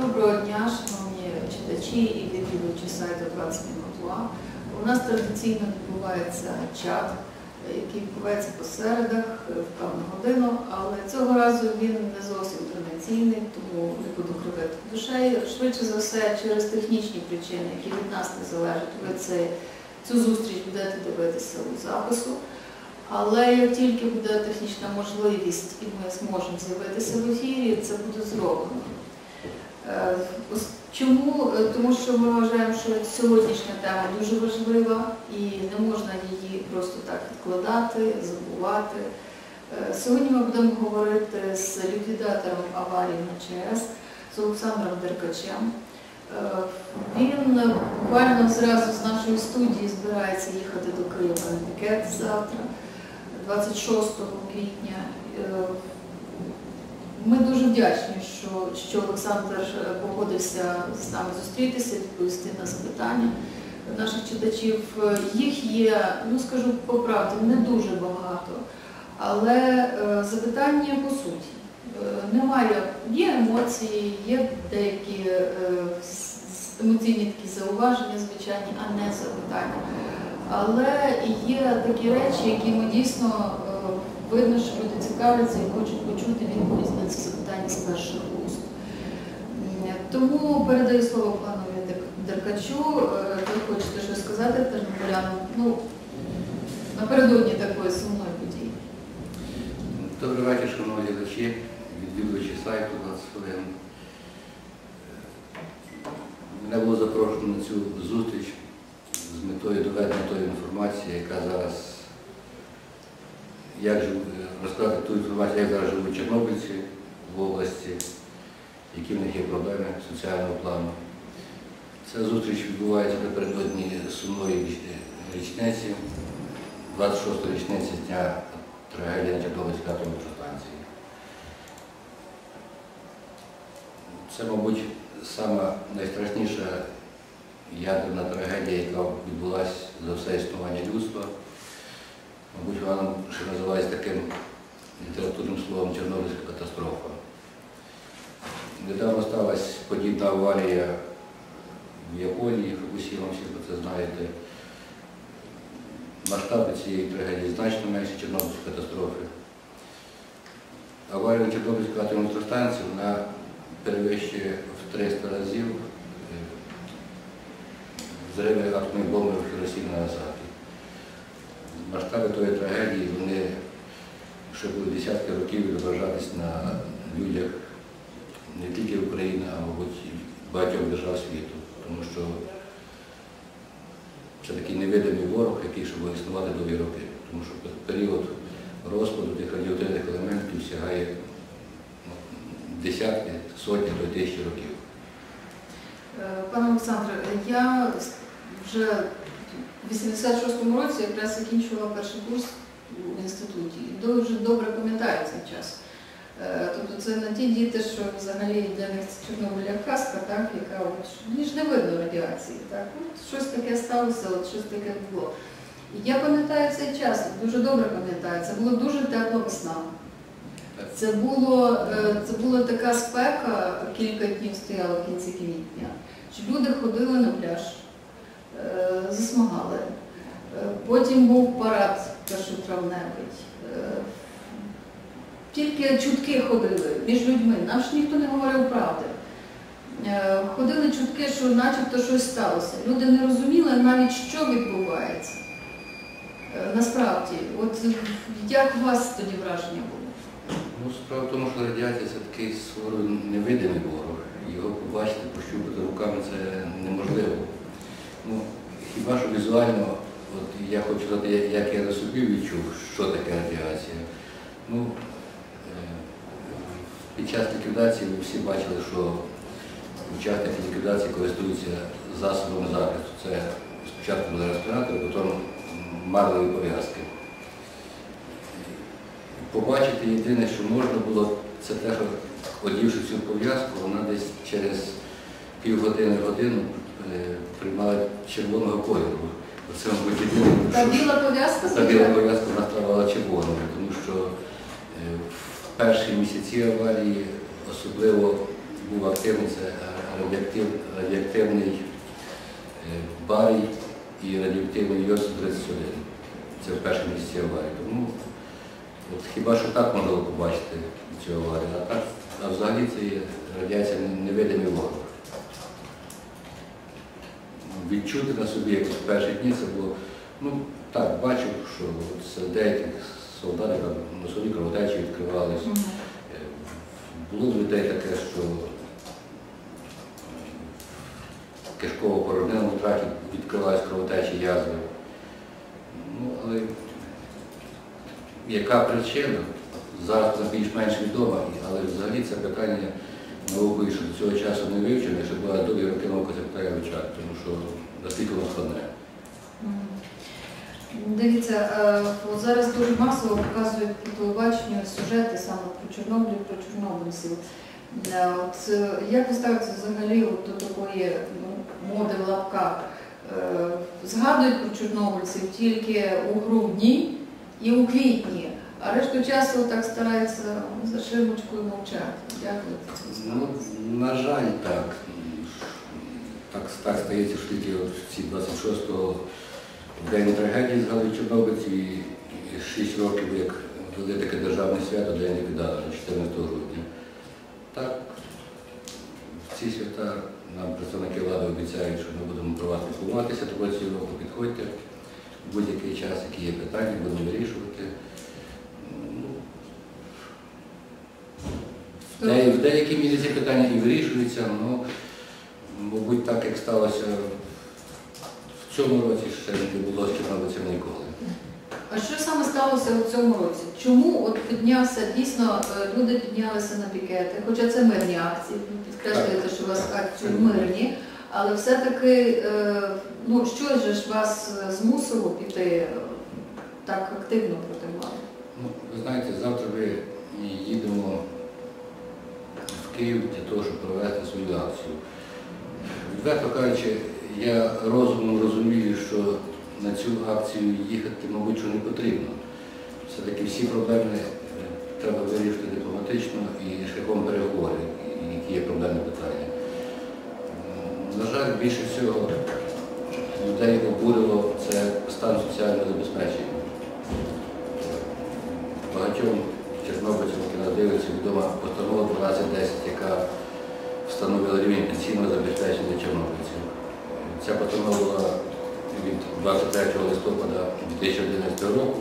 Доброго дня, шановні читачі і відвідувачі сайту 20 минут У нас традиційно відбувається чат, який відбувається по середах в певну годину, але цього разу він не зовсім традиційний, тому не буду кривити душею. Швидше за все, через технічні причини, які від нас не залежать, ви це, цю зустріч будете дивитися у запису. Але як тільки буде технічна можливість і ми зможемо з'явитися в ефірі, це буде зроблено. Е, Чому? Е, Тому що ми вважаємо, що сьогоднішня тема дуже важлива і не можна її просто так відкладати, забувати. Е, Сьогодні ми будемо говорити з ліквідатором аварії на ЧАЕС, з Олександром Деркачем. Він буквально зразу з нашої студії збирається їхати до Києва на пікет завтра, 26 квітня. Ми дуже вдячні, що, що Олександр е, погодився з нами зустрітися, відповісти на запитання наших читачів. Е, Їх є, ну скажу по правді, не дуже багато, але е, запитання по суті. Е, Немає, є емоції, є деякі е, емоційні такі зауваження, звичайні, а не запитання. Але є такі речі, які ми дійсно е, видно, що люди цікавляться і хочуть почути відповідь на ці запитання з перших уст. Тому передаю слово панові Деркачу. Е, Ви хочете щось сказати тернополянам? Ну, напередодні такої сумної події. Добрий вечір, шановні глядачі, відвідувачі сайту 20 хвилин. Мене було запрошено на цю зустріч з метою доведення тої інформації, яка зараз, як жив- розказати ту інформацію, як зараз живуть чорнобильці в області, які в них є проблеми соціального плану. Ця зустріч відбувається напередодні сумної річниці, 26-ї річниці дня трагедії на Чорнобильській атомній електростанції. Це, мабуть, сама найстрашніша ядерна трагедія, яка відбулася за все існування людства. Мабуть, вона ще називається таким літературним словом Чорнобильська катастрофа. Недавно сталася подібна аварія в Японії, усі вам всі про це знаєте. Масштаби цієї трагедії значно менші Чорнобильської катастрофи. Аварія на Чорнобильській атомній електростанції вона перевищує в 300 разів е, взриви атомної бомби в Хіросімі і Нагасакі. Масштаби тої трагедії вони ще були десятки років відображатись на людях не тільки України, а мабуть і багатьох держав світу. Тому що це такий невидимий ворог, який ще буде існувати довгі роки. Тому що період розпаду тих радіоактивних елементів сягає ну, десятки, сотні до тисячі років. Е, Пане Олександре, я вже в 86-му році якраз закінчувала перший курс в інституті і дуже добре пам'ятаю цей час. Е, Тобто це не ті діти, що взагалі для них це Чорнобиль як казка, так, яка ніж не видно радіації. Так? От щось таке сталося, от щось таке було. Я пам'ятаю цей час, дуже добре пам'ятаю, це було дуже тепла весна. Це було, е, це була така спека, кілька днів стояла в кінці квітня, що люди ходили на пляж, засмагали. Е, Потім був парад першотравневий. Е, Тільки чутки ходили між людьми, нам ж ніхто не говорив правди. Е, Ходили чутки, що начебто щось сталося. Люди не розуміли навіть, що відбувається. Е, Насправді, от як у вас тоді враження було? Ну, справа в тому, що радіація це такий свого невидимий ворог. Його побачити, пощупати руками це неможливо. Ну, хіба що візуально, от я хочу сказати, як- я на собі відчув, що таке радіація. Ну, е, під час ліквідації ви всі бачили, що учасники ліквідації користуються засобами захисту. Це спочатку були респіратори, потім марлеві пов'язки. Побачити єдине, що можна було, це те, що одівши цю пов'язку, вона десь через півгодини е, червоного кольору. Оце, мабуть, Та біла пов'язка та біла пов'язка вона ставала червоною, тому що е, в перші місяці аварії особливо був активний, це радіоактив, радіоактивний е, барій і радіоактивний йод 31. Це в першому місці аварії. Тому от хіба що так можна побачити цю аварію, а так, а взагалі це є радіація невидимий ворог. Відчути на собі якось в перші дні це було, ну так, бачив, що серед деяких солдатів там носові кровотечі відкривались. Мгм. Е, Було в людей таке, що кишково порожниному тракті відкривались кровотечі язви. Ну, але яка причина? Зараз більш-менш відома, але взагалі це питання що цього часу не вивчене, що була довгі роки наука питання вивчати, тому що наскільки воно складне. Дивіться, е, от зараз дуже масово показують по телебаченню сюжети саме про Чорнобиль, про чорнобильців. Е, От, е, як ви ставитеся взагалі до такої ну, моди в лапках? Згадують про чорнобильців тільки у грудні і у квітні, а решту часу так стараються за ширмочкою мовчати. Це Ну, на жаль, так. Так, так стається, що тільки ці 26-го в день трагедії згадують чорнобильці і 6 років, як ввели таке державне свято День ліквідатора 14 грудня. Так, в ці свята нам представники влади обіцяють, що ми будемо про вас піклуватися, тому цього року підходьте будь-який час, які є питання, будемо вирішувати. В де- В деякій мірі ці питання і вирішуються, але, мабуть, так як сталося в цьому році, ще не було з ніколи. А що саме сталося у цьому році? Чому от піднявся дійсно е, люди піднялися на пікети? Хоча це мирні акції, підкреслюєте, що у вас акції мирні, але все-таки е, ну що ж вас е, змусило піти так активно проти влади? Ну, ви знаєте, завтра ми їдемо Київ для того, щоб провести свою акцію. Відверто кажучи, я розумом розумію, що на цю акцію їхати, мабуть, що не потрібно. Все-таки всі проблеми е, треба вирішити дипломатично і шляхом переговорів, які є проблемні питання. На жаль, більше всього людей обурило це стан соціального забезпечення багатьом чорнобильцям, які нас дивляться, відома постанова 1210, яка встановила рівень пенсійного забезпечення чорнобильців. Ця постанова була від 23 листопада 2011 року,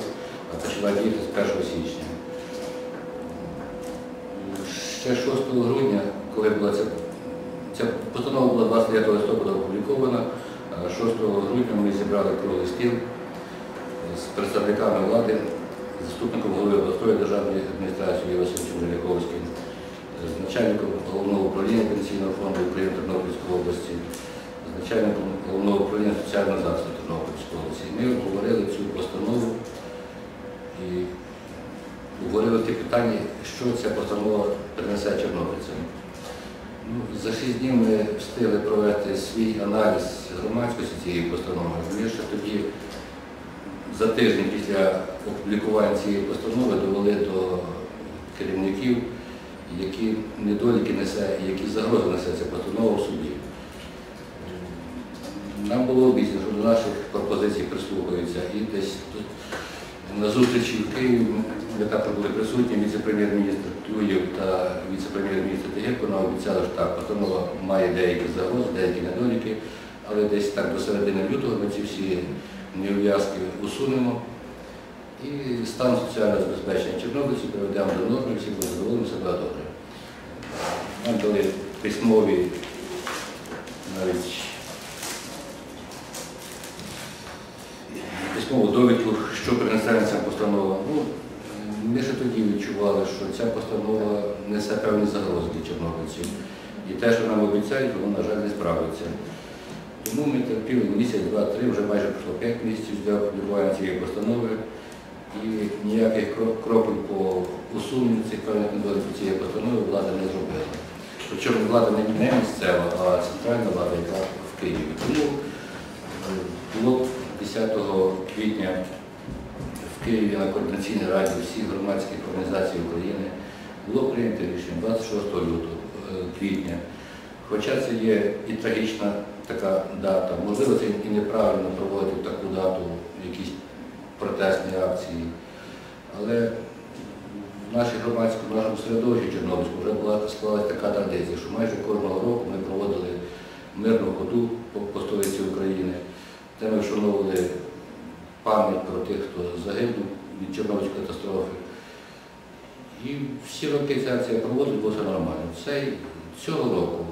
а почала діяти з 1 січня. Ще 6 грудня, коли була ця, ця постанова була 29 листопада опублікована, 6 грудня ми зібрали круглий стіл з представниками влади, заступником голови обласної державної адміністрації Васильовичем Великовським, з начальником головного управління пенсійного фонду України Тернопільської області, з начальником головного управління соціального захисту Тернопільської області. Ми обговорили цю постанову і обговорили ті питання, що ця постанова принесе чорнобильцям. Ну, за шість днів ми встигли провести свій аналіз громадськості цієї постанови. Ми ще тоді за тиждень після опублікування цієї постанови довели до керівників, які недоліки несе які загрози несе ця постанова в суді. Нам було обіцяно, що до наших пропозицій прислухаються і десь тут на зустрічі в Києві ми також були присутні, віце-прем'єр-міністр Клюєв та віце-прем'єр-міністр Тигирко нам обіцяли, що так, постанова має деякі загрози, деякі недоліки, але десь так до середини лютого ми ці всі неув'язки усунемо і стан соціального забезпечення чорнобильців приведемо до норми, всі будуть задоволені, все буде добре. Нам дали письмові навіть письмову довідку, що принесе ця постанова. Ну, ми ще тоді відчували, що ця постанова несе певні загрози для чорнобильців. І те, що нам обіцяють, воно, на жаль, не справиться. Тому ми терпіли місяць, два, три, вже майже пройшло п'ять місяців для опублікування цієї постанови. І ніяких кроків по усуненню цих недоліків цієї постанови влада не зробила. Причому влада не місцева, а центральна влада, яка в Києві. Тому е, було 10 квітня в Києві на координаційній раді всіх громадських організацій України було прийнято рішення 26 лютого, е, квітня. Хоча це є і трагічна така дата, можливо, це і неправильно проводити таку дату якісь протестні акції, але в нашій громадському, в нашому середовищі Чорнобильському вже була склалася така традиція, що майже кожного року ми проводили мирну ходу по, столиці України, де ми вшановували пам'ять про тих, хто загинув від Чорнобильської катастрофи. І всі роки ця акція проводить, було все нормально. Цей, цього року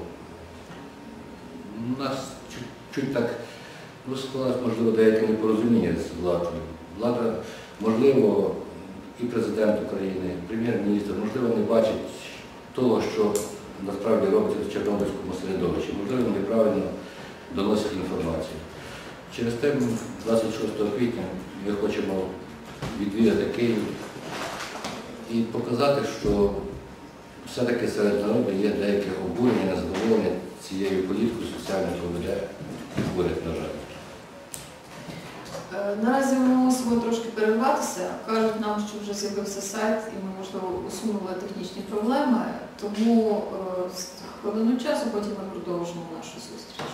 у нас чуть, чуть так склалось, можливо, деяке непорозуміння з владою. Влада, можливо, і президент України, і прем'єр-міністр, можливо, не бачить того, що насправді робиться в Чорнобильському середовищі, можливо, неправильно доносить інформацію. Через те 26 квітня ми хочемо відвідати Київ і показати, що все-таки серед народу є деяке обурення, незадоволення цією політикою соціальною, яку веде уряд, на жаль. Е, Наразі ми мусимо трошки перерватися. Кажуть нам, що вже з'явився сайт і ми, можливо, усунули технічні проблеми. Тому е, з хвилину часу потім ми продовжимо нашу зустріч.